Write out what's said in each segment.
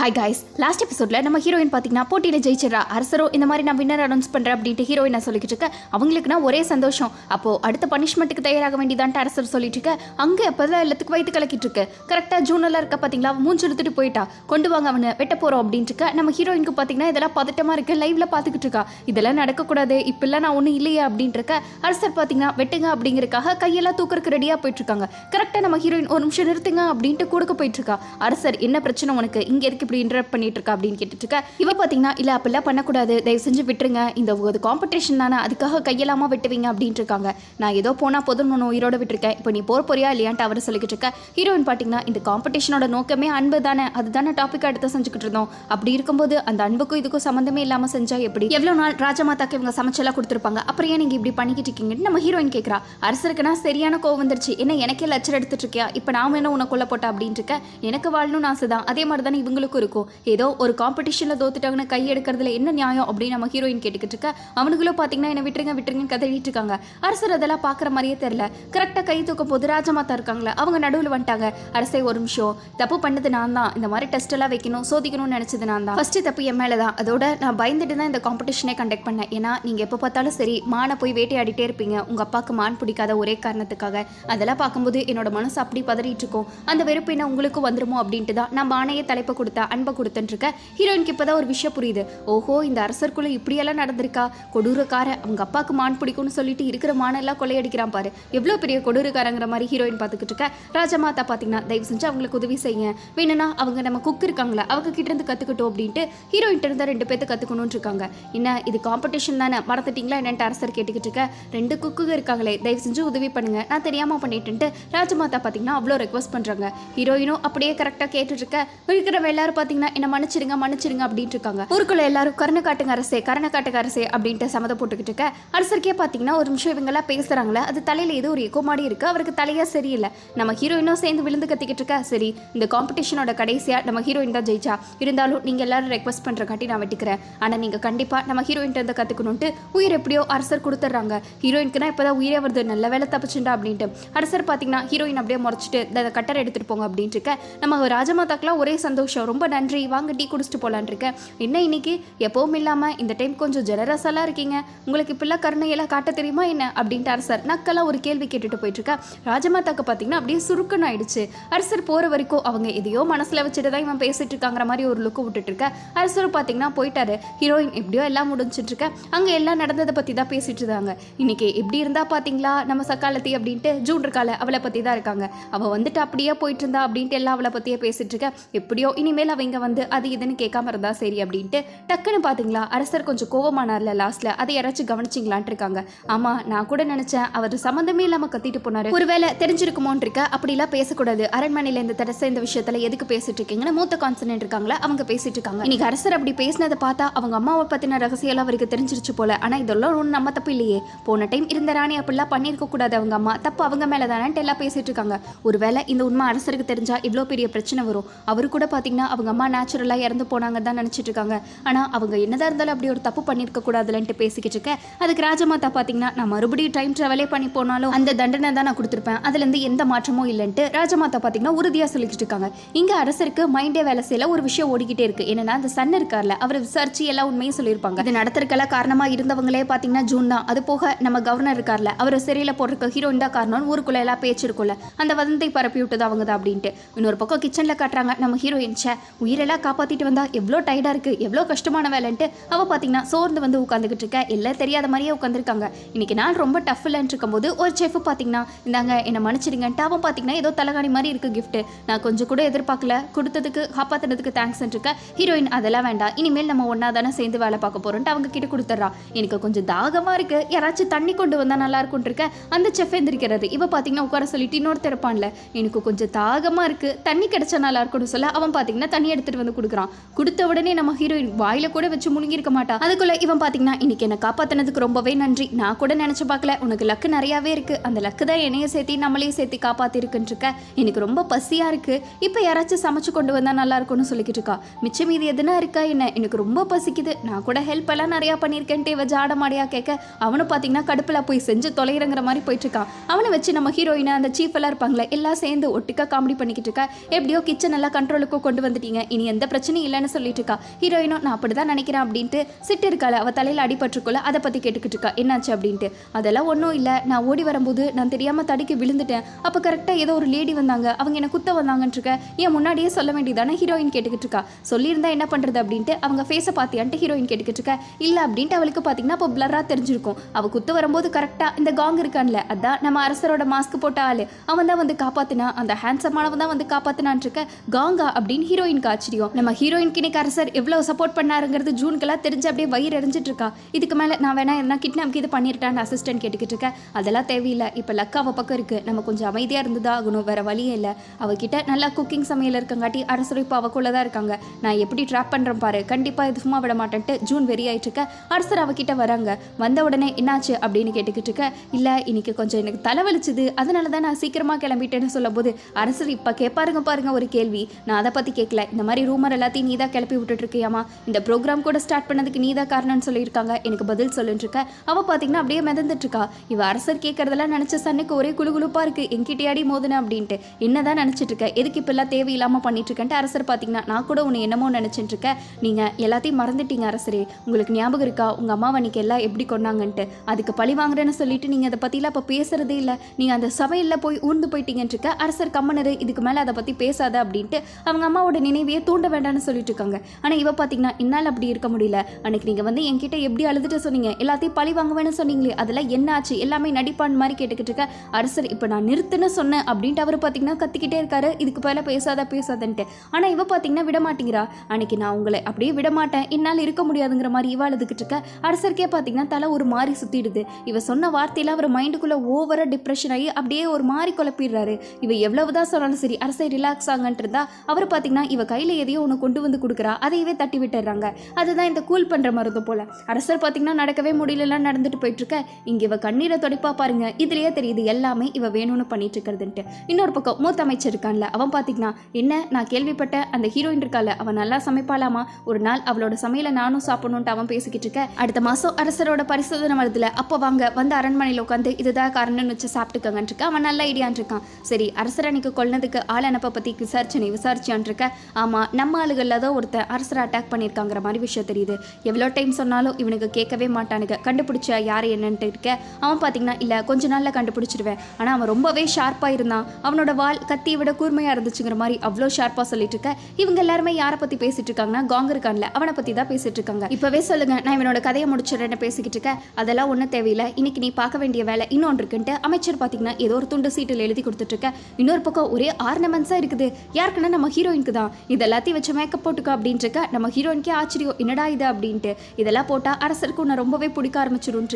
Hi guys last எபிசோடில் நம்ம heroine பார்த்தீங்கன்னா போட்டியில் ஜெயிச்சிடறா. அரசரோ இந்த மாதிரி நான் வின்னர் அனௌன்ஸ் பண்ணுறேன் அப்படின்ட்டு ஹீரோயின் நான் சொல்லிக்கிட்டு அவங்களுக்கு அவங்களுக்குனா ஒரே சந்தோஷம். அப்போது அடுத்த பனிஷ்மெண்ட்டுக்கு தயாராக வேண்டியதான்ட்டு அரசர் சொல்லிட்டு இருக்க. அங்கே அப்போதான் எல்லாத்துக்கும் வயிற்று கலக்கிட்டு இருக்கு. கரெக்டாக ஜூனெல்லாம் இருக்க பார்த்தீங்களா மூஞ்சு மூஞ்சி எடுத்துட்டு போயிட்டா. கொண்டு வாங்க அவனை வெட்ட போகிறோம் அப்படின்ட்டு இருக்க. நம்ம ஹீரோயினுக்கு பார்த்தீங்கன்னா இதெல்லாம் பதட்டமாக இருக்கு. லைவ்ல பார்த்துக்கிட்டு இருக்கா. இதெல்லாம் நடக்கக்கூடாது. இப்பெல்லாம் நான் ஒன்றும் இல்லையே அப்படின்ட்டு இருக்க. அரசர் பார்த்தீங்கன்னா வெட்டுங்க அப்படிங்கிறக்காக கையெல்லாம் தூக்கறதுக்கு ரெடியாக போயிட்டு இருக்காங்க. கரெக்டாக நம்ம ஹீரோயின் ஒரு நிமிஷம் நிறுத்துங்க அப்படின்ட்டு கொடுக்க போயிட்டு இருக்கா. அரசர் என்ன பிரச்சனை உனக்கு? இங்கே இருக்கு இப்படி இன்டரப்ட் பண்ணிட்டு இருக்கா அப்படின்னு கேட்டுட்டு இருக்க இவ பாத்தீங்கன்னா இல்ல அப்படிலாம் பண்ணக்கூடாது. தயவு செஞ்சு விட்டுருங்க. இந்த ஒரு காம்படிஷன் தானே. அதுக்காக கையெல்லாமா வெட்டுவீங்க அப்படின்ட்டு இருக்காங்க நான் ஏதோ போனா போதும் நான் உயிரோட விட்டுருக்கேன். இப்போ நீ போற போறியா இல்லையான்ட்டு அவரை சொல்லிக்கிட்டு இருக்க ஹீரோயின் பாத்தீங்கன்னா இந்த காம்படிஷனோட நோக்கமே அன்பு தானே. அதுதானே டாபிக் எடுத்து செஞ்சுக்கிட்டு இருந்தோம். அப்படி இருக்கும்போது அந்த அன்புக்கும் இதுக்கும் சம்மந்தமே இல்லாம செஞ்சா எப்படி? எவ்வளவு நாள் ராஜமாதாக்கு இவங்க சமைச்செல்லாம் கொடுத்துருப்பாங்க. அப்புறம் ஏன் நீங்க இப்படி பண்ணிக்கிட்டு இருக்கீங்கன்னு நம்ம ஹீரோயின் கேட்கறா அரசருக்குனா சரியான கோவம் வந்துருச்சு. என்ன எனக்கே லட்சம் எடுத்துட்டு இருக்கியா? இப்போ நான் என்ன உனக்குள்ள போட்டா? அப்படின்ட்டு இருக்க எனக்கு வாழணும்னு ஆசை தான் அதே மாதிரி தானே இவங்களுக்கும் இருக்கும். ஏதோ ஒரு காம்படிஷனில் தோத்துட்டாங்கன்னு கை எடுக்கிறதுல என்ன நியாயம் அப்படின்னு நம்ம ஹீரோயின் கேட்டுக்கிட்டு இருக்க அவனுங்களும் பார்த்தீங்கன்னா என்ன விட்டுருங்க விட்டுருங்கன்னு கதறிட்டு இருக்காங்க. அரசர் அதெல்லாம் பார்க்குற மாதிரியே தெரில கரெக்டாக கை தூக்க போது ராஜமாதா இருக்காங்களே அவங்க நடுவில் வந்துட்டாங்க. அரசே ஒரு நிமிஷம். தப்பு பண்ணது நான் தான். இந்த மாதிரி டெஸ்ட் எல்லாம் வைக்கணும் சோதிக்கணும்னு நினச்சது நான் தான். ஃபர்ஸ்ட் தப்பு என் மேலே தான். அதோட நான் பயந்துட்டு தான் இந்த காம்படிஷனே கண்டக்ட் பண்ணேன். ஏன்னா நீங்கள் எப்போ பார்த்தாலும் சரி மானை போய் வேட்டையாடிட்டே இருப்பீங்க. உங்கள் அப்பாவுக்கு மான் பிடிக்காத ஒரே காரணத்துக்காக. அதெல்லாம் பார்க்கும்போது என்னோட மனசு அப்படி பதறிட்டு இருக்கும். அந்த வெறுப்பு என்ன உங்களுக்கும் வந்துருமோ அப்படின்ட்டு தான் நான் மானையே தலைப்பை கொடுத்தா அன்பை கொடுத்துட்டு ஹீரோயினுக்கு இப்போ இப்போதான் ஒரு விஷயம் புரியுது. ஓஹோ இந்த அரசர்க்குள்ள இப்படியெல்லாம் நடந்திருக்கா? கொடூரக்கார அவங்க அப்பாவுக்கு மான் பிடிக்கும்னு சொல்லிட்டு இருக்கிற மானெல்லாம் கொள்ளையடிக்கிறான் பாரு. எவ்வளோ பெரிய கொடூரக்காரங்கிற மாதிரி ஹீரோயின் பார்த்துக்கிட்டு இருக்க ராஜமாதா பார்த்தீங்கன்னா தயவு செஞ்சு அவங்களுக்கு உதவி செய்யுங்க. வேணும்னா அவங்க நம்ம குக் இருக்காங்களா? அவங்க கிட்ட இருந்து கற்றுக்கிட்டோம் அப்படின்ட்டு ஹீரோயின் இருந்தால் ரெண்டு பேர்த்து கற்றுக்கணும்னு இருக்காங்க. என்ன இது காம்படிஷன் தானே? மறந்துட்டீங்களா என்னன்ட்டு அரசர் கேட்டுக்கிட்டு இருக்க ரெண்டு குக்குங்க இருக்காங்களே தயவு செஞ்சு உதவி பண்ணுங்க. நான் தெரியாமல் பண்ணிட்டுன்ட்டு ராஜமாதா பார்த்தீங்கன்னா அவ்வளோ ரெக்வஸ்ட் பண்ணுறாங்க ஹீரோயினும் அப்படியே கரெக்டாக கேட்டுட்டு இருக்க இருக்கிறவங்க எல்லாரும் பார்த்தீங்கன்னா என்ன மன்னிச்சிருங்க மன்னிச்சிருங்க அப்படின்ட்டு இருக்காங்க. ஊருக்குள்ள எல்லாரும் கருணை காட்டுங்க அரசே கருணை காட்டுங்க அரசே அப்படின்ட்டு சம்மதம் போட்டுக்கிட்டு இருக்க அரசருக்கே பார்த்தீங்கன்னா ஒரு நிமிஷம் இவங்கெல்லாம் பேசுறாங்களே அது தலையில ஏதோ ஒரு எக்கோ மாடி இருக்கு. அவருக்கு தலையா சரியில்லை. நம்ம ஹீரோயினும் சேர்ந்து விழுந்து கத்திக்கிட்டு இருக்க சரி இந்த காம்படிஷனோட கடைசியா நம்ம ஹீரோயின் தான் ஜெயிச்சா? இருந்தாலும் நீங்க எல்லாரும் ரெக்வஸ்ட் பண்ற காட்டி நான் வெட்டிக்கிறேன். ஆனா நீங்க கண்டிப்பா நம்ம ஹீரோயின் இருந்து கத்துக்கணும்ட்டு உயிர் எப்படியோ அரசர் கொடுத்துட்றாங்க. ஹீரோயினுக்குனா இப்பதான் உயிரே வருது நல்ல வேலை தப்பிச்சுண்டா அப்படின்ட்டு. அரசர் பார்த்தீங்கன்னா ஹீரோயின் அப்படியே முறைச்சிட்டு இந்த கட்டரை எடுத்துட்டு போங்க அப்படின்ட்டு இருக்க. நம்ம ராஜமாதாக்கெல்லாம் ஒரே சந்தோஷம். ரொம்ப ரொம்ப நன்றி. வாங்க டீ குடிச்சிட்டு போலான் இருக்கேன். என்ன இன்னைக்கு? எப்பவும் இல்லாமல் இந்த டைம் கொஞ்சம் ஜெனரஸாலாம் இருக்கீங்க. உங்களுக்கு இப்பெல்லாம் கருணையெல்லாம் காட்ட தெரியுமா என்ன? அப்படின்ட்டு அரசர் நக்கெல்லாம் ஒரு கேள்வி கேட்டுட்டு போயிட்டு ராஜமாதாக்கு பார்த்தீங்கன்னா அப்படியே சுருக்குன்னு ஆயிடுச்சு. அரசர் போகிற வரைக்கும் அவங்க எதையோ மனசில் வச்சுட்டு தான் இவன் பேசிட்டு இருக்காங்கிற மாதிரி ஒரு லுக்கு விட்டுட்டு இருக்க. அரசர் பார்த்தீங்கன்னா போயிட்டாரு. ஹீரோயின் எப்படியோ எல்லாம் முடிஞ்சிட்டு இருக்க. அங்கே எல்லாம் நடந்ததை பற்றி தான் பேசிட்டு இருந்தாங்க. இன்னைக்கு எப்படி இருந்தா பார்த்தீங்களா நம்ம சக்காலத்தி அப்படின்ட்டு ஜூன் இருக்கால அவளை பற்றி தான் இருக்காங்க. அவள் வந்துட்டு அப்படியே போயிட்டு இருந்தா அப்படின்ட்டு எல்லாம் அவளை பற்றியே பேசிட்டு இருக்க. எப்படியோ இனிமேல் அவங்க வந்து அது இதுன்னு கேட்காம இருந்தா சரி அப்படின்ட்டு டக்குன்னு பார்த்தீங்களா அரசர் கொஞ்சம் கோவமானார்ல லாஸ்ட்ல அதை யாராச்சும் கவனிச்சிங்களான்ட்டு இருக்காங்க. ஆமா நான் கூட நினைச்சேன் அவர் சம்மந்தமே இல்லாம கத்திட்டு போனாரு. ஒருவேளை தெரிஞ்சிருக்குமோன்னு இருக்க? அப்படிலாம் பேசக்கூடாது. அரண்மனையில இந்த தடசை இந்த விஷயத்துல எதுக்கு பேசிட்டு இருக்கீங்கன்னு மூத்த கான்சனன்ட் இருக்காங்களா அவங்க பேசிட்டு இருக்காங்க. இன்னைக்கு அரசர் அப்படி பேசினதை பார்த்தா அவங்க அம்மாவை பத்தின ரகசியம் எல்லாம் அவருக்கு தெரிஞ்சிருச்சு போல. ஆனா இதெல்லாம் ஒன்றும் நம்ம தப்பு இல்லையே. போன டைம் இருந்த ராணி அப்படிலாம் பண்ணியிருக்க கூடாது அவங்க அம்மா. தப்பு அவங்க மேல தானே எல்லாம் பேசிட்டு இருக்காங்க. ஒருவேளை இந்த உண்மை அரசருக்கு தெரிஞ்சா இவ்வளோ பெரிய பிரச்சனை வரும். அவரு கூட பாத்தீங்கன்னா அவங்க அம்மா நேச்சுரலாக இறந்து போனாங்க தான் நினச்சிட்டு இருக்காங்க ஆனால் அவங்க என்னதான் இருந்தாலும் அப்படி ஒரு தப்பு பண்ணியிருக்க கூடாதுலன்ட்டு பேசிக்கிட்டு இருக்கேன் அதுக்கு ராஜமாதா பார்த்தீங்கன்னா நான் மறுபடியும் டைம் ட்ராவலே பண்ணி போனாலும் அந்த தண்டனை தான் நான் கொடுத்துருப்பேன். அதுலேருந்து எந்த மாற்றமும் இல்லைன்ட்டு ராஜமாதா பார்த்தீங்கன்னா உறுதியாக சொல்லிக்கிட்டு இருக்காங்க. இங்கே அரசருக்கு மைண்டே வேலை செய்யல ஒரு விஷயம் ஓடிக்கிட்டே இருக்கு. என்னன்னா அந்த சன் இருக்கார்ல அவர் விசாரிச்சு எல்லா உண்மையும் சொல்லியிருப்பாங்க. இது நடத்திருக்கெல்லாம் காரணமா இருந்தவங்களே பார்த்தீங்கன்னா ஜூன் தான். அது போக நம்ம கவர்னர் இருக்கார்ல அவர் சிறையில் போட்டிருக்க ஹீரோயின் தான் காரணம் ஊருக்குள்ள எல்லாம் பேச்சு இருக்கும்ல. அந்த வதந்தை பரப்பி விட்டது அவங்க தான் அப்படின்ட்டு. இன்னொரு பக்கம் கிச்சனில் காட்டுறாங்க நம்ம ஹீரோயின் சே. உயிரெல்லாம் காப்பாற்றிட்டு வந்தா எவ்வளோ டயர்டாக இருக்கு எவ்வளோ கஷ்டமான வேலைன்ட்டு அவள் பார்த்தீங்கன்னா சோர்ந்து வந்து உட்காந்துக்கிட்டு இருக்க. எல்லாம் தெரியாத மாதிரியே உட்காந்துருக்காங்க இன்னைக்கு நாள் ரொம்ப டஃப் இல்லைன்னு இருக்கும்போது ஒரு செஃப் பார்த்தீங்கன்னா இந்தாங்க என்னை மன்னிச்சிடுங்கன்ட்டு அவன் பார்த்தீங்கன்னா ஏதோ தலகாணி மாதிரி இருக்கு கிஃப்ட்டு நான் கொஞ்சம் கூட எதிர்பார்க்கல. கொடுத்ததுக்கு காப்பாத்துனதுக்கு தேங்க்ஸ் இருக்க. ஹீரோயின் அதெல்லாம் வேண்டாம். இனிமேல் நம்ம ஒன்றா தானே சேர்ந்து வேலை பார்க்க போகிறோன்ட்டு அவங்க கிட்ட கொடுத்துட்றா. எனக்கு கொஞ்சம் தாகமாக இருக்கு. யாராச்சும் தண்ணி கொண்டு வந்தால் நல்லா இருக்கும்னு இருக்க. அந்த செஃப் எந்திரிக்கிறது. இவ பார்த்தீங்கன்னா உட்கார சொல்லிட்டு இன்னொரு திறப்பான்ல எனக்கு கொஞ்சம் தாகமாக இருக்கு. தண்ணி கிடைச்சா நல்லா இருக்கும்னு சொல்ல அவன் பார்த்தீங்கன்னா தண்ணி எடுத்துட்டு வந்து கொடுக்குறான். கொடுத்த உடனே நம்ம ஹீரோயின் வாயில கூட வச்சு முழுங்கிருக்க மாட்டா. அதுக்குள்ள இவன் பாத்தீங்கன்னா இன்னைக்கு என்னை காப்பாத்தினதுக்கு ரொம்பவே நன்றி. நான் கூட நினைச்சு பார்க்கல. உனக்கு லக்கு நிறையாவே இருக்கு. அந்த லக்கு தான் என்னைய சேர்த்தி நம்மளையும் சேர்த்து காப்பாத்திருக்குன்னு இருக்க எனக்கு ரொம்ப பசியா இருக்கு. இப்ப யாராச்சும் சமைச்சு கொண்டு வந்தா நல்லா இருக்கும்னு சொல்லிக்கிட்டு இருக்கா. மிச்சம் மீதி எதுனா இருக்கா என்ன? எனக்கு ரொம்ப பசிக்குது. நான் கூட ஹெல்ப் எல்லாம் நிறையா பண்ணியிருக்கேன்ட்டு இவ ஜாட மாடியா கேட்க அவனும் பாத்தீங்கன்னா கடுப்புல போய் செஞ்சு தொலைகிறங்கிற மாதிரி போயிட்டு இருக்கான். அவனை வச்சு நம்ம ஹீரோயினா அந்த சீஃப் எல்லாம் இருப்பாங்களே எல்லாம் சேர்ந்து ஒட்டுக்கா காமெடி பண்ணிக்கிட்டு இருக்கா. எப்படியோ கிச்சன் எல்லாம் கண்ட்ரோலுக்கு கொண்டு வந்துட்டீங்க. இருக்கீங்க இனி எந்த பிரச்சனையும் இல்லைன்னு சொல்லிட்டு இருக்கா. ஹீரோயினும் நான் அப்படி தான் நினைக்கிறேன் அப்படின்ட்டு சிட்டு இருக்காள் அவள் தலையில் அடிபட்டுருக்குள்ள அதை பற்றி கேட்டுக்கிட்டு இருக்கா. என்னாச்சு அப்படின்ட்டு. அதெல்லாம் ஒன்றும் இல்லை. நான் ஓடி வரும்போது நான் தெரியாமல் தடுக்கி விழுந்துட்டேன். அப்போ கரெக்டாக ஏதோ ஒரு லேடி வந்தாங்க. அவங்க என்ன குத்த வந்தாங்கன்னு இருக்க. ஏன் முன்னாடியே சொல்ல வேண்டியதானே ஹீரோயின் கேட்டுக்கிட்டு இருக்கா. சொல்லியிருந்தா என்ன பண்ணுறது அப்படின்ட்டு அவங்க ஃபேஸை பார்த்தியான்ட்டு ஹீரோயின் கேட்டுக்கிட்டு இருக்கா. இல்லை அப்படின்ட்டு அவளுக்கு பார்த்தீங்கன்னா இப்போ பிளராக தெரிஞ்சிருக்கும். அவள் குத்து வரும்போது கரெக்டாக இந்த காங் இருக்கான்ல அதான் நம்ம அரசரோட மாஸ்க் போட்ட ஆளு. அவன் தான் வந்து காப்பாத்தினா அந்த ஹேண்ட்ஸமானவன் தான் வந்து காப்பாத்தினான் இருக்க. காங்கா அப்படின்னு ஹீரோயினுக்கு ஆச்சரியம் நம்ம ஹீரோயினுக்கு இன்னைக்கு அரசர் எவ்வளவு சப்போர்ட் பண்ணாருங்கிறது ஜூனுக்கெல்லாம் தெரிஞ்சு அப்படியே வயிறு எரிஞ்சிட்டு இருக்கா இதுக்கு மேலே நான் வேணா என்ன கிட்னாப்க்கு இது பண்ணிருட்டான்னு அசிஸ்டன்ட் கேட்டுக்கிட்டு இருக்கேன் அதெல்லாம் தேவையில்லை. இப்போ லக்கா அவள் பக்கம் இருக்கு. நம்ம கொஞ்சம் அமைதியாக இருந்ததா ஆகணும். வேற வழியே இல்லை. அவகிட்ட நல்லா குக்கிங் சமையல் இருக்கங்காட்டி அரசர் இப்போ அவக்குள்ளே தான் இருக்காங்க. நான் எப்படி ட்ராப் பண்ணுறேன் பாரு. கண்டிப்பாக இது சும்மா விட மாட்டேன்ட்டு ஜூன் வெறி ஆயிட்டு இருக்க அரசர் அவகிட்ட வராங்க. வந்த உடனே என்னாச்சு அப்படின்னு கேட்டுக்கிட்டு இருக்க இல்லை இன்னைக்கு கொஞ்சம் எனக்கு தலைவலிச்சுது. அதனால தான் நான் சீக்கிரமாக கிளம்பிட்டேன்னு சொல்லும்போது அரசர் இப்போ கேட்பாருங்க பாருங்க ஒரு கேள்வி. நான் அதை பற்றி கேட்கல இந்த மாதிரி ரூமர் எல்லாத்தையும் நீ தான் கிளப்பி விட்டுட்டு இருக்கியாமா இந்த ப்ரோக்ராம் கூட ஸ்டார்ட் பண்ணதுக்கு நீ தான் காரணம்னு சொல்லியிருக்காங்க. எனக்கு பதில் சொல்லிட்டுருக்க இருக்க. அவள் பார்த்தீங்கன்னா அப்படியே மிதந்துட்டு இருக்கா இவ அரசர் கேட்கறதெல்லாம் நினச்ச சன்னுக்கு ஒரே குளுகுளுப்பாக இருக்கு. என்கிட்டயாடி மோதுன அப்படின்ட்டு. என்னதான் நினச்சிட்டு இருக்க. எதுக்கு இப்பெல்லாம் தேவையில்லாமல் பண்ணிட்டு இருக்கேன்ட்டு அரசர் பார்த்தீங்கன்னா நான் கூட உன்னை என்னமோ நினச்சிட்டுருக்கேன் நீங்கள் எல்லாத்தையும் மறந்துட்டீங்க அரசரே. உங்களுக்கு ஞாபகம் இருக்கா? உங்கள் அம்மா அன்னைக்கு எல்லாம் எப்படி கொண்டாங்கன்ட்டு அதுக்கு பழி வாங்குறேன்னு சொல்லிட்டு நீங்கள் அதை பற்றிலாம் இப்போ பேசுறதே இல்லை. நீங்கள் அந்த சமையலில் போய் ஊர்ந்து போயிட்டீங்கன்னு இருக்க. அரசர் கம்மனரு இதுக்கு மேலே அதை பற்றி பேசாத அப்படின்ட்டு அவங்க அம்மாவோட நினைவையே தூண்ட வேண்டாம்னு சொல்லிட்டு இருக்காங்க ஆனால் இவ பார்த்தீங்கன்னா என்னால் அப்படி இருக்க முடியல. அன்னைக்கு நீங்கள் வந்து என்கிட்ட எப்படி அழுதுட்டு சொன்னீங்க? எல்லாத்தையும் பழி வாங்குவேன்னு சொன்னீங்களே அதெல்லாம் என்ன ஆச்சு? எல்லாமே நடிப்பான் மாதிரி கேட்டுக்கிட்டு இருக்க அரசர் இப்போ நான் நிறுத்துன்னு சொன்னேன். அப்படின்ட்டு அவர் பார்த்தீங்கன்னா கத்திக்கிட்டே இருக்காரு. இதுக்கு மேலே பேசாத பேசாதன்ட்டு. ஆனால் இவ பார்த்தீங்கன்னா விட மாட்டேங்கிறா. அன்னைக்கு நான் உங்களை அப்படியே விட மாட்டேன். என்னால் இருக்க முடியாதுங்கிற மாதிரி இவ அழுதுகிட்டு இருக்க அரசருக்கே பார்த்தீங்கன்னா தலை ஒரு மாதிரி சுத்திடுது. இவ சொன்ன வார்த்தையில அவர் மைண்டுக்குள்ள ஓவரா டிப்ரெஷன் ஆகி அப்படியே ஒரு மாதிரி குழப்பிடுறாரு. இவ எவ்வளவுதான் சொன்னாலும் சரி அரசை ரிலாக்ஸ் ஆகன்ட்டு இருந்தா அவர் பார்த்தீங்கன்னா இவ கையில எதையோ ஒன்று கொண்டு வந்து கொடுக்குறா. அதையவே தட்டி விட்டுறாங்க அதுதான் இந்த கூல் பண்ணுற மருந்து போல். அரசர் பார்த்தீங்கன்னா நடக்கவே முடியலலாம் நடந்துட்டு போயிட்டு இருக்க இங்க இவ கண்ணீரை துடைப்பா பாருங்க. இதுலயே தெரியுது எல்லாமே இவ வேணும்னு பண்ணிட்டு இருக்கிறதுன்ட்டு. இன்னொரு பக்கம் மூத்த அமைச்சர் இருக்கான்ல அவன் பார்த்தீங்கன்னா என்ன நான் கேள்விப்பட்ட அந்த ஹீரோயின் இருக்கால அவன் நல்லா சமைப்பாளாமா? ஒரு நாள் அவளோட சமையலை நானும் சாப்பிடணுன்ட்டு அவன் பேசிக்கிட்டு இருக்க. அடுத்த மாதம் அரசரோட பரிசோதனை வருதுல அப்போ வாங்க வந்து அரண்மனையில் உட்காந்து இதுதான் காரணம்னு வச்சு சாப்பிட்டுக்கங்கன்ட்டு அவன் நல்ல ஐடியான் இருக்கான். சரி அரசர் அன்னைக்கு கொல்லதுக்கு ஆள் அனுப்ப பத்தி விசாரிச்சு நீ விசாரிச்சான் இருக்க. ஆமாம் நம்ம ஆளுகளில் தான் ஒருத்தன் அரசரை அட்டாக் பண்ணியிருக்காங்கிற மாதிரி விஷயம் தெரியுது. எவ்வளோ டைம் சொன்னாலும் இவனுக்கு கேட்கவே மாட்டானுங்க. கண்டுபிடிச்ச யார் என்னன்ட்டு இருக்க அவன் பார்த்தீங்கன்னா இல்லை கொஞ்ச நாளில் கண்டுபிடிச்சிருவேன். ஆனால் அவன் ரொம்பவே ஷார்ப்பாக இருந்தான். அவனோட வால் கத்தியை விட கூர்மையாக இருந்துச்சுங்கிற மாதிரி அவ்வளோ ஷார்ப்பாக சொல்லிட்டு இருக்க. இவங்க எல்லாருமே யாரை பற்றி பேசிட்டு இருக்காங்கன்னா காங் இருக்கான்ல அவனை பற்றி தான் பேசிட்டு இருக்காங்க. இப்போவே சொல்லுங்க நான் இவனோட கதையை முடிச்சிடறேன்னு பேசிக்கிட்டு இருக்க. அதெல்லாம் ஒன்றும் தேவையில்லை. இன்னைக்கு நீ பார்க்க வேண்டிய வேலை இன்னொன்று இருக்குன்ட்டு அமைச்சர் பார்த்தீங்கன்னா ஏதோ ஒரு துண்டு சீட்டில் எழுதி கொடுத்துட்டு இருக்க. இன்னொரு பக்கம் ஒரே ஆர்னமெண்ட்ஸாக இருக்குது. யாருக்குன்னா நம்ம ஹீரோயினுக்கு தான். இது எல்லாத்தையும் வச்சு மேக்கப் போட்டுக்க அப்படின்ட்டு இருக்க நம்ம ஹீரோயினுக்கே ஆச்சரியம். என்னடா இது அப்படின்ட்டு. இதெல்லாம் போட்டால் அரசருக்கு உன்னை ரொம்பவே பிடிக்க ஆரம்பிச்சிடும்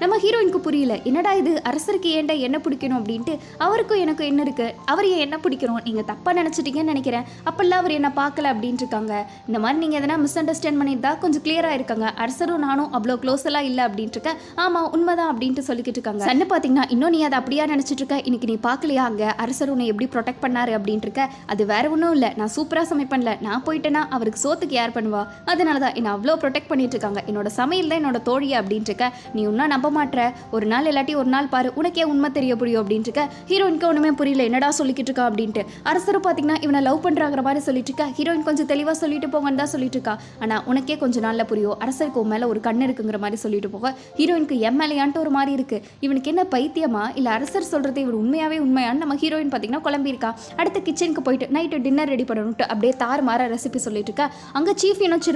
நம்ம ஹீரோயினுக்கு புரியல. என்னடா இது? அரசருக்கு ஏன்டா என்ன பிடிக்கணும் அப்படின்ட்டு. அவருக்கும் எனக்கு என்ன இருக்கு? அவர் ஏன் என்ன பிடிக்கணும்? நீங்கள் தப்பாக நினச்சிட்டீங்கன்னு நினைக்கிறேன். அப்பெல்லாம் அவர் என்ன பார்க்கல அப்படின்ட்டுருக்காங்க. இந்த மாதிரி நீங்கள் எதனா மிஸ் அண்டர்ஸ்டாண்ட் பண்ணியிருந்தா கொஞ்சம் கிளியராக இருக்காங்க. அரசரும் நானும் அவ்வளோ க்ளோஸ் எல்லாம் இல்லை அப்படின்ட்டு இருக்கேன் ஆமாம் உண்மைதான் அப்படின்ட்டு சொல்லிக்கிட்டு இருக்காங்க. சன்னு பார்த்தீங்கன்னா இன்னும் நீ அதை அப்படியா நினச்சிட்டு இருக்க? இன்னைக்கு நீ பார்க்கலையா அங்கே? அரசர் உன்னை எப்படி ப்ரொடெக்ட் பண்ணாரு அப்படின்ட்டு இருக்க அது வேற ஒன்றும் இல்லை. நான் சூப்பராக சமைப்பேன்ல. நான் போயிட்டேன்னா அவருக்கு சோத்துக்கு யார் பண்ணுவா? அதனால தான் என்னை அவ்வளோ ப்ரொடெக்ட் பண்ணிட்டு இருக்காங்க என்னோட சமையல் தான் என்னோட தோழியை அப்படின்ட்டு இருக்க நீ இன்னும் நம்ப மாட்டுற ஒரு நாள் இல்லாட்டி ஒரு நாள் பாரு உனக்கே உண்மை தெரிய புரியும் அப்படின்ட்டு இருக்க ஹீரோயினுக்கு ஒன்றுமே புரியல. என்னடா சொல்லிக்கிட்டு இருக்கா அப்படின்ட்டு. அரசர் பார்த்தீங்கன்னா இவனை லவ் பண்ணுறாங்கிற மாதிரி சொல்லிட்டு இருக்கா ஹீரோயின் கொஞ்சம் தெளிவாக சொல்லிட்டு போங்கன்னு தான் சொல்லிட்டு இருக்கா ஆனால் உனக்கே கொஞ்சம் நாளில் புரியும். அரசருக்கு உன் மேலே ஒரு கண்ணு இருக்குங்கிற மாதிரி சொல்லிட்டு போக. ஹீரோயினுக்கு எம்எல்ஏன்ட்டு ஒரு மாதிரி இருக்கு. இவனுக்கு என்ன பைத்தியமா? இல்லை அரசர் சொல்கிறது இவர் உண்மையாகவே உண்மையான்னு நம்ம ஹீரோயின் பார்த்தீங்கன்னா குழம்பியிருக்கா. அடுத்த கிச்சனுக்கு போயிட்டு நைட்டு டின்னர் ரெடி பண்ணணும்ட்டு அப்படியே தார் மாற ரெசிபி சொல்லிட்டு இருக்கா அங்கே சீஃப் இனோச்சு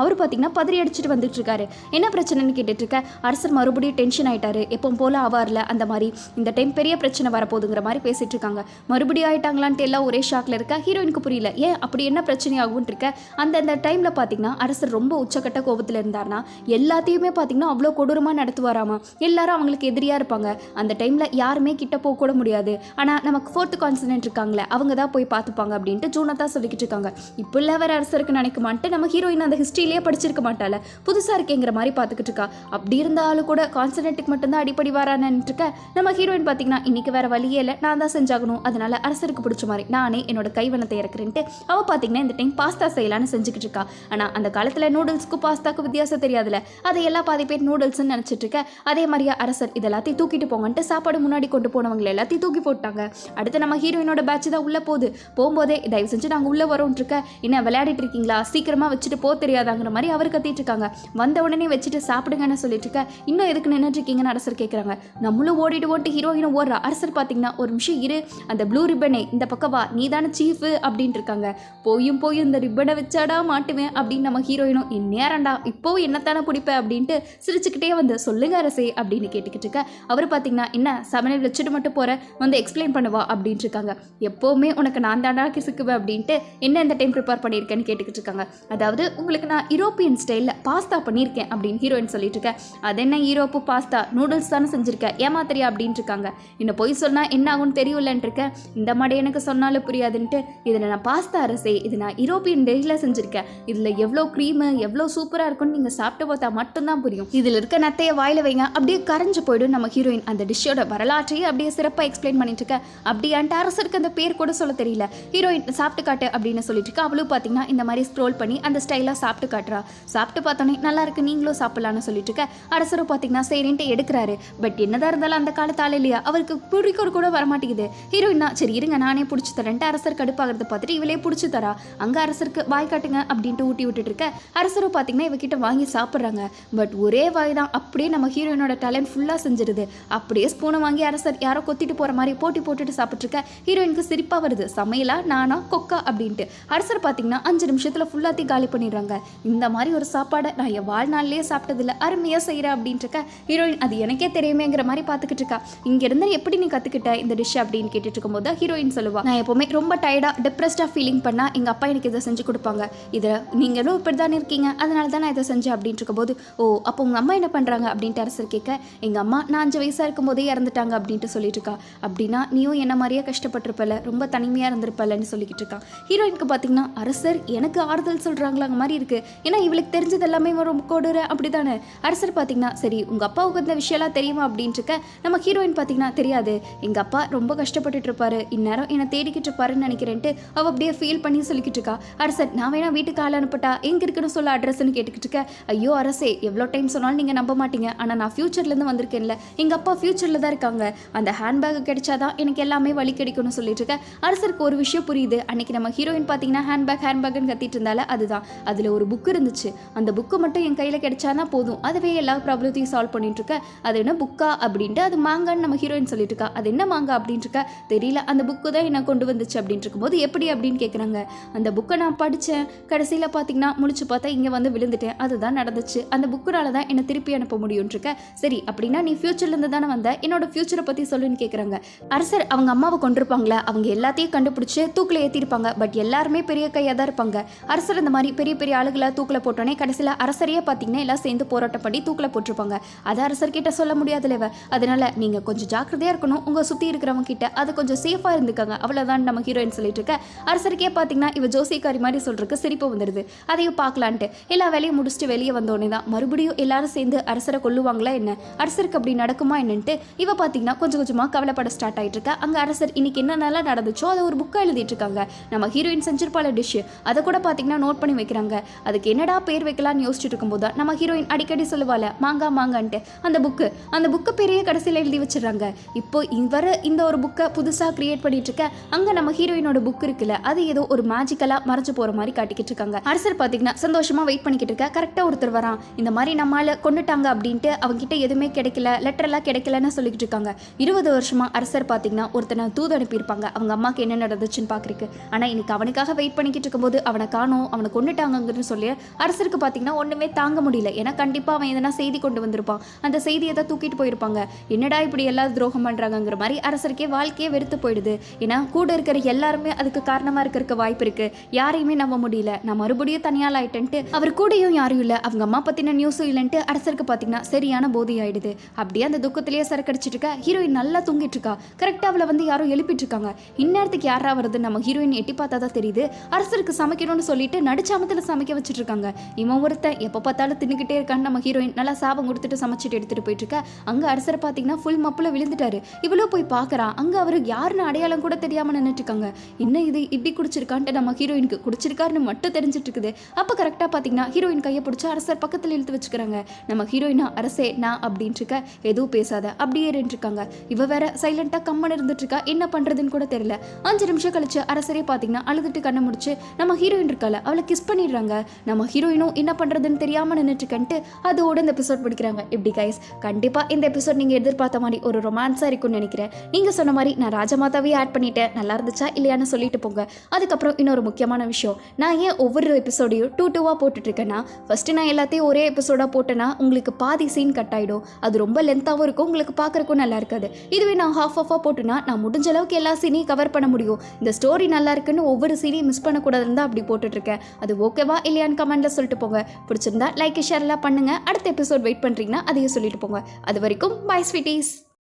அவர் பார்த்தீங்கன்னா பதறி அடிச்சுட்டு வந்துட்டு இருக்காரு என்ன பிரச்சனைன்னு கேட்டுட்டு இருக்க அரசர் மறுபடியும் டென்ஷன் ஆயிட்டாரு. எப்போ போல ஆவார்ல அந்த மாதிரி. இந்த டைம் பெரிய பிரச்சனை வரப்போகுதுங்கிற மாதிரி பேசிட்டு இருக்காங்க மறுபடியும் ஆயிட்டாங்களான்ட்டு எல்லாம் ஒரே ஷாக்ல இருக்க. ஹீரோயினுக்கு புரியல. ஏன் அப்படி என்ன பிரச்சனை ஆகும்னு இருக்க அந்த அந்த டைம்ல பார்த்தீங்கன்னா அரசர் ரொம்ப உச்சக்கட்ட கோபத்தில் இருந்தார்னா எல்லாத்தையுமே பார்த்தீங்கன்னா அவ்வளோ கொடூரமாக நடத்துவாராமா? எல்லாரும் அவங்களுக்கு எதிரியா இருப்பாங்க. அந்த டைம்ல யாருமே கிட்ட போக கூட முடியாது. ஆனால் நமக்கு ஃபோர்த்து கான்சனன்ட் இருக்காங்களே அவங்க தான் போய் பார்த்துப்பாங்க அப்படின்ட்டு ஜூனை தான் சொல்லிக்கிட்டு இருக்காங்க இப்போ இல்லை வேற அரசருக்கு நினைக்குமான்ட்டு நம்ம ஹீரோயின் அந்த ஹிஸ்ட்ரியிலேயே படிச்சிருக்க மாட்டால புதுசா இருக்கேங்கிற மாதிரி பார்த்துக்கிட்டு இருக்கா அப்படி இருந்தாலும் கூட கான்சன்ட்ரேட்டுக்கு மட்டும்தான் அடிப்படி வரான்னு இருக்க நம்ம ஹீரோயின் பார்த்தீங்கன்னா இன்னைக்கு வேற வழியே இல்லை. நான் தான் செஞ்சாகணும். அதனால அரசருக்கு பிடிச்ச மாதிரி நானே என்னோட கைவனத்தை இறக்குறேன்ட்டு அவள் பார்த்தீங்கன்னா இந்த டைம் பாஸ்தா செய்யலான்னு செஞ்சுக்கிட்டு இருக்கா ஆனா அந்த காலத்துல நூடுல்ஸ்க்கு பாஸ்தாக்கு வித்தியாசம் தெரியாதுல. அதை எல்லா பாதி பேர் நூடுல்ஸ்னு நினைச்சிட்டு இருக்க அதே மாதிரியா அரசர் இதெல்லாத்தையும் தூக்கிட்டு போங்கன்ட்டு சாப்பாடு முன்னாடி கொண்டு போனவங்களை எல்லாத்தையும் தூக்கி போட்டாங்க. அடுத்து நம்ம ஹீரோயினோட பேட்ச் தான் உள்ளே போகுது. போகும்போதே தயவு செஞ்சு நாங்கள் உள்ள வரோன்ட்டு இருக்க என்ன விளையாடிட்டு இருக்கீங்களா? சீக்கிரமா வச்சுட்டு போக தெரியாதாங்கிற மாதிரி அவர் கத்திட்டு இருக்காங்க. வந்த உடனே வச்சுட்டு சாப்பிடுங்கன்னு சொல்லிட்டு இருக்க இன்னும் எதுக்கு நின்றுட்டு இருக்கீங்கன்னு அரசர் கேட்குறாங்க நம்மளும் ஓடிட்டு ஓட்டு ஹீரோயினும் ஓடுறா அரசர் பார்த்தீங்கன்னா ஒரு நிமிஷம் இரு அந்த ப்ளூ ரிப்பனே இந்த பக்கம் வா நீ தானே சீஃபு அப்படின்ட்டு இருக்காங்க. போயும் போய் இந்த ரிப்பனை வச்சாடா மாட்டுவேன் அப்படின்னு நம்ம ஹீரோயினும் இந்நேரண்டா இப்போ என்னத்தானே பிடிப்பேன் அப்படின்ட்டு சிரிச்சுக்கிட்டே வந்து சொல்லுங்க அரசே அப்படின்னு கேட்டுக்கிட்டு இருக்க அவர் பார்த்தீங்கன்னா என்ன சமநிலை வச்சுட்டு மட்டும் போகிற வந்து எக்ஸ்பிளைன் பண்ணுவா அப்படின்ட்டு இருக்காங்க. எப்போவுமே உனக்கு நான் தாண்டா கிசுக்குவேன் அப்படின்ட்டு என்ன இந்த டைம் ப்ரிப்பேர் பண்ணியிருக்கேன்னு கேட்டுக்கிட்டு இருக்காங்க அதாவது உங்களுக்கு நான் யூரோப்பியன் ஸ்டைலில் பாஸ்தா பண்ணியிருக்கேன் அப்படின்னு ஹீரோயின் சொல்லிட்டு இருக்கேன். அது என்ன யூரோப்பு பாஸ்தா நூடுல்ஸ் தானே செஞ்சுருக்கேன் ஏமாத்திரியா அப்படின்ட்டு இருக்காங்க. இன்னும் போய் சொன்னால் என்ன ஆகும்னு தெரியலன்ட்டு இருக்கேன் இந்த மாதிரி எனக்கு சொன்னாலும் புரியாதுன்ட்டு இதில் நான் பாஸ்தா அரசே இது நான் யூரோப்பியன் டேயில் செஞ்சுருக்கேன். இதில் எவ்வளோ க்ரீமு எவ்வளோ சூப்பராக இருக்கும்னு நீங்கள் சாப்பிட்டு பார்த்தா மட்டும்தான் புரியும். இதில் இருக்க நத்தையை வாயில வைங்க அப்படியே கரைஞ்சு போயிடும் நம்ம ஹீரோயின் அந்த டிஷ்ஷோட வரலாற்றையே அப்படியே சிறப்பாக எக்ஸ்பிளைன் பண்ணிட்டு இருக்கேன் அப்படியான்ட்டு அரசருக்கு அந்த பேர் கூட சொல்ல தெரியல. ஹீரோயின் சாப்பிட்டு காட்டு அப்படின்னு சொல்லிட்டு இருக்கு அவளும் பார்த்தீங்கன்னா இந்த மாதிரி ஸ்க்ரோல் பண்ணி அந்த ஸ்டைலாக சாப்பிட்டு காட்டுறா. சாப்பிட்டு பார்த்தோன்னே நல்லா இருக்கு நீங்களும் சாப்பிடலாம்னு சொல்லிட்டு இருக்க அரசரும் பார்த்தீங்கன்னா சரின்ட்டு எடுக்கிறாரு. பட் என்னதான் இருந்தாலும் அந்த காலத்தால இல்லையா? அவருக்கு பிடிக்கிறது கூட வரமாட்டேங்குது. ஹீரோயினா சரி இருங்க நானே பிடிச்சி தரேன்ட்டு அரசர் கடுப்பாகிறத பார்த்துட்டு இவளே பிடிச்சி தரா. அங்கே அரசருக்கு வாய் காட்டுங்க அப்படின்ட்டு ஊட்டி விட்டுட்டு இருக்க அரசரும் பார்த்தீங்கன்னா இவகிட்ட வாங்கி சாப்பிட்றாங்க. பட் ஒரே வாய் தான். அப்படியே நம்ம ஹீரோயினோட டேலண்ட் ஃபுல்லாக செஞ்சிருது. அப்படியே ஸ்பூனை வாங்கி அரசர் யாரோ கொத்திட்டு போகிற மாதிரி போட்டி போட்டுட்டு சாப்பிட்டுருக்க. ஹீரோயினுக்கு சிரிப்பாக வருது. சமையலா? நானா? கொக்கா? அப்படின்ட்டு அரசர் பார்த்தீங்கன்னா அஞ்சு நிமிஷத்துல ஃபுல்லாத்தையும் காலி பண்ணிடுறாங்க. இந்த மாதிரி ஒரு சாப்பாடை நான் என் வாழ்நாள்லேயே சாப்பிட்டதில்ல. அருமையாக செய்கிறேன் அப்படின்ட்டு இருக்க ஹீரோயின் அது எனக்கே தெரியுமேங்கிற மாதிரி பார்த்துக்கிட்டு இருக்கா. இங்க இருந்து எப்படி நீ கற்றுக்கிட்ட இந்த டிஷ் அப்படின்னு கேட்டுட்டு இருக்கும்போது ஹீரோயின் சொல்லுவா. நான் எப்போவுமே ரொம்ப டயர்டாக டிப்ரெஸ்டாக ஃபீலிங் பண்ணால் எங்கள் அப்பா எனக்கு இதை செஞ்சு கொடுப்பாங்க. இதை நீங்களும் இப்படி தானே இருக்கீங்க. அதனால தான் நான் இதை செஞ்சேன் அப்படின்ட்டு இருக்கும்போது ஓ அப்போ உங்கள் அம்மா என்ன பண்ணுறாங்க அப்படின்ட்டு அரசர் கேட்க எங்கள் அம்மா நான் அஞ்சு வயசாக இருக்கும்போதே இறந்துட்டாங்க. அப்படின்ட்டு சொல்லிட்டு இருக்கா. அப்படின்னா நீயும் என்ன மாதிரியே கஷ்டப்பட்டிருப்பல ரொம்ப தனிமையாக இருந்திருப்பலன்னு சொல்லிக்கிட்டு இருக்கான் ஹீரோயினுக்கு பார்த்தீங்கன்னா அரசர் எனக்கு ஆறுதல் சொல்கிறாங்களாங்க மாதிரி இருக்குது ஏன்னா இவளுக்கு தெரிஞ்சது எல்லாமே ரொம்ப கொடூர அப்படி தானே அரசர் பார்த்தீங்கன்னா சரி உங்கள் அப்பாவுக்கு இந்த விஷயம்லாம் தெரியுமா? அப்படின்ட்டு இருக்க நம்ம ஹீரோயின் பார்த்தீங்கன்னா தெரியாது. எங்கள் அப்பா ரொம்ப கஷ்டப்பட்டுட்டு இருப்பாரு இந்நேரம் என்னை தேடிக்கிட்டு இருப்பாருன்னு நினைக்கிறேன்ட்டு அவள் அப்படியே ஃபீல் பண்ணி சொல்லிக்கிட்டு இருக்கா அரசர் நான் வேணா வீட்டுக்கு ஆள் அனுப்பட்டா எங்கே இருக்குன்னு சொல்ல அட்ரஸ்ன்னு கேட்டுக்கிட்டு இருக்க ஐயோ அரசே எவ்வளோ டைம் சொன்னாலும் நீங்கள் நம்ப மாட்டீங்க. ஆனால் நான் ஃப்யூச்சர்லேருந்து வந்திருக்கேன்ல. எங்கள் அப்பா ஃப்யூச்சரில் தான் இருக்காங்க. அந்த ஹேண்ட்பேக் கிடைச்சாதான் எனக்கு எல்லாமே வழி கிடைக்கும்னு சொல்லிட்டு இருக்க அரசருக்கு ஒரு விஷயம் புரியுது. அன்னைக்கு நம்ம ஹீரோயின் பார்த்தீங்கன்னா ஹேண்ட்பேக் ஹேண்ட்பேக்னு கத்திட்டு இருந்தால அதுதான். அதில் ஒரு புக் இருந்துச்சு. அந்த புக்கு மட்டும் என் கையில் கிடைச்சானா போதும். அதுவே எல்லா ப்ராப்ளத்தையும் சால்வ் பண்ணிட்டு இருக்க. அது என்ன புக்கா அப்படின்ட்டு அது மாங்கான்னு நம்ம ஹீரோயின் சொல்லிட்டு இருக்கா. அது என்ன மாங்கா அப்படின்ட்டு இருக்கா? தெரியல. அந்த புக்கு தான் என்ன கொண்டு வந்துச்சு அப்படின்ட்டு இருக்கும்போது எப்படி அப்படின்னு கேட்குறாங்க அந்த புக்கை நான் படித்தேன் கடைசியில் பார்த்தீங்கன்னா முடிச்சு பார்த்தா இங்கே வந்து விழுந்துட்டேன். அதுதான் நடந்துச்சு. அந்த புக்குனால தான் என்னை திருப்பி அனுப்ப முடியும்னு இருக்க. சரி அப்படின்னா நீ ஃப்யூச்சர்லேருந்து தானே வந்த. என்னோட ஃப்யூச்சரை பற்றி சொல்லுன்னு கேட்குறாங்க அரசர் அவங்க அம்மாவை கொண்டிருப்பாங்களே? அவங்க எல்லாத்தையும் கண்டுபிடிச்சி தூக்கில் ஏற்றிருப்பாங்க பட் எல்லாருமே பெரிய கையாக தான் இருப்பாங்க. அரசர் இந்த மாதிரி பெரிய பெரிய ஆளுகளை தூக்கில் போட்டோன்னே கடைசியில் அரசரையே பார்த்தீங்கன்னா எல்லாம் சேர்ந்து போராட்டம் பண்ணி தூக்கில் போட்டிருப்பாங்க. அதை அரசர்கிட்ட சொல்ல முடியாதுல்ல அதனால் நீங்கள் கொஞ்சம் ஜாக்கிரதையாக இருக்கணும். உங்கள் சுற்றி இருக்கிறவங்க கிட்ட அது கொஞ்சம் சேஃபாக இருந்துக்காங்க. அவ்வளோதான் நம்ம ஹீரோயின் சொல்லிட்டு இருக்க. அரசருக்கே பார்த்தீங்கன்னா இவ ஜோசிக்காரி மாதிரி சொல்கிறதுக்கு சிரிப்பு வந்துடுது அதையும் பார்க்கலான்ட்டு எல்லா வேலையும் முடிச்சுட்டு வெளியே வந்தோடனே தான் மறுபடியும் எல்லாரும் சேர்ந்து அரசரை கொல்லுவாங்களா என்ன? அரசருக்கு அப்படி நடக்குமா என்னன்ட்டு இவ பார்த்தீங்கன்னா கொஞ்சம் கொஞ்சமாக கவலைப்பட ஸ்டார்ட் ஆகிட்டு இருக்கா. அங்கே அரசர் இன்னைக்கு என்னென்னலாம் நடந்துச்சோ அதை ஒரு புக்காக எழுதிட்டு இருக்காங்க. நம்ம ஹீரோயின் செஞ்சிருப்பால டிஷ்ஷு அதை கூட பார்த்தீங்கன்னா நோட் பண்ணி வைக்கிறாங்க. அதுக்கு என்னடா பேர் வைக்கலாம்னு யோசிச்சுட்டு இருக்கும்போது தான் நம்ம ஹீரோயின் அடிக்கடி சொல்லுவாள் மாங்கா மாங்கான்ட்டு. அந்த புக்கு அந்த புக்கு பெரிய கடைசியில் எழுதி வச்சிடுறாங்க. இப்போ இவர இந்த ஒரு புக்கை புதுசாக கிரியேட் பண்ணிட்டு இருக்க அங்கே நம்ம ஹீரோயினோட புக் இருக்குல்ல அது ஏதோ ஒரு மேஜிக்கலாக மறைஞ்சு போகிற மாதிரி காட்டிக்கிட்டு இருக்காங்க. அரசர் பார்த்தீங்கன்னா சந்தோஷமாக வெயிட் பண்ணிக்கிட்டு இருக்க கரெக்டாக ஒருத்தர் வரான். இந்த மாதிரி நம்மளால் கொண்டுட்டாங்க அப்படின்ட்டு அவங்ககிட்ட எதுவுமே கிடைக்கல லெட்டரெல்லாம் கிடைக்கலன்னு சொல்லிக்கிட்டு இருக்காங்க. இருபது வருஷமா அரசர் பார்த்தீங்கன்னா ஒருத்தனை தூது அனுப்பியிருப்பாங்க. அவங்க அம்மாவுக்கு என்ன நடந்துச்சுன்னு பார்க்குறக்கு ஆனால் இன்னைக்கு அவனுக்காக வெயிட் பண்ணிக்கிட்டு இருக்கும்போது அவனை காணோம் அவனை கொண்டுட்டாங்கன்னு சொல்லி அரசருக்கு பார்த்தீங்கன்னா ஒன்றுமே தாங்க முடியல. ஏன்னா கண்டிப்பாக அவன் எதனா செய்தி கொண்டு வந்திருப்பான். அந்த செய்தியை தான் தூக்கிட்டு போயிருப்பாங்க. என்னடா இப்படி எல்லாரும் துரோகம் பண்ணுறாங்கங்கிற மாதிரி அரசருக்கே வாழ்க்கையே வெறுத்து போயிடுது. ஏன்னா கூட இருக்கிற எல்லாருமே அதுக்கு காரணமாக இருக்கிறதுக்கு வாய்ப்பு இருக்குது யாரையுமே நம்ப முடியல. நான் மறுபடியும் தனியால் ஆயிட்டேன்ட்டு அவர் கூடயும் யாரும் இல்லை. அவங்க அம்மா பற்றின நியூஸும் இல்லைன்ட்டு அரசருக்கு பார்த்தீங்கன்னா சரியான போதை ஆயிடுது அப்படியே அந்த துக்கத்திலேயே சரக்கடிச்சிட்டு இருக்கா ஹீரோயின் நல்லா தூங்கிட்டு இருக்கா. கரெக்டாக அவளை வந்து யாரும் எழுப்பிட்டு இருக்காங்க. இந்நேரத்துக்கு யாரா வருது நம்ம ஹீரோயின் எட்டி பார்த்தா தான் தெரியுது. அரசருக்கு சமைக்கணும்னு சொல்லிட்டு நடுச்சாமத்தில் சமைக்க வச்சுட்டு இருக்காங்க இவன் ஒருத்தன் எப்போ பார்த்தாலும் தின்னுக்கிட்டே இருக்கான்னு நம்ம ஹீரோயின் நல்லா சாபம் கொடுத்துட்டு சமைச்சிட்டு எடுத்துட்டு போயிட்டு இருக்க அங்கே அரசரை பார்த்தீங்கன்னா ஃபுல் மப்பில் விழுந்துட்டாரு. இவ்வளோ போய் பார்க்கறா அங்கே அவரு யாருன்னு அடையாளம் கூட தெரியாமல் நின்றுட்டு இருக்காங்க என்ன இது இப்படி குடிச்சிருக்கான்ட்டு நம்ம ஹீரோயினுக்கு குடிச்சிருக்காருன்னு மட்டும் தெரிஞ்சிட்டு இருக்குது அப்போ கரெக்டாக பார்த்தீங்கன்னா ஹீரோயின் கையை பிடிச்சி அரசர் பக்கத்தில் இழுத்து வச்சுக்கிறாங்க. நம்ம ஹீரோயினா அரசே நான் அப்படின்ட்டு இருக்க எதுவும் பேசாத. அப்படியே இருக்காங்க இவ வேற சைலண்டாக கம்மன் இருந்துட்டு இருக்கா என்ன பண்ணுறதுன்னு கூட தெரியல. அஞ்சு நிமிஷம் கழிச்சு அரசரே பார்த்தீங்கன்னா அழுதுட்டு கண்ணை முடிச்சு நம்ம ஹீரோயின் இருக்கால அவளை கிஸ் பண்ணிடுறாங்க. நம்ம ஹீரோயினும் என்ன பண்ணுறதுன்னு தெரியாமல் நின்றுட்டுக்கன்ட்டு அதோட இந்த எபிசோட் பிடிக்கிறாங்க இப்படி கைஸ் கண்டிப்பாக இந்த எபிசோட் நீங்கள் எதிர்பார்த்த மாதிரி ஒரு ரொமான்ஸாக இருக்கும்னு நினைக்கிறேன். நீங்கள் சொன்ன மாதிரி நான் ராஜமாதாவே ஆட் பண்ணிட்டேன். நல்லா இருந்துச்சா இல்லையான்னு சொல்லிட்டு போங்க. அதுக்கப்புறம் இன்னொரு முக்கியமான விஷயம். நான் ஏன் ஒவ்வொரு எபிசோடையும் டூ டூவாக போட்டுட்ருக்கேன்னா ஃபஸ்ட்டு நான் எல்லாத்தையும் ஒரே எபிசோடாக போட்டேன்னா உங்களுக்கு பாதி சீன் கட் ஆகிடும் அது ரொம்ப லென்த்தாகவும் இருக்கும் உங்களுக்கு பார்க்குறக்கும் நல்லா இருக்காது. இதுவே நான் ஹாஃப் ஆஃபாக போட்டுனா நான் முடிஞ்ச அளவுக்கு எல்லா சீனையும் கவர் பண்ண முடியும். இந்த ஸ்டோரி நல்லா இருக்குன்னு ஒவ்வொரு சீனையும் மிஸ் பண்ணக்கூடாதுன்னு தான் அப்படி போட்டுட்ருக்கேன். அது ஓகேவா இல்லையான்னு கமெண்ட்டில் சொல்லிட்டு போங்க. பிடிச்சிருந்தா லைக் ஷேர்லாம் பண்ணுங்கள் அடுத்த எபிசோட் வெயிட் பண்ணுறீங்கன்னா அதையும் சொல்லிட்டு போங்க. அது வரைக்கும் பாய் ஸ்வீட்டீஸ்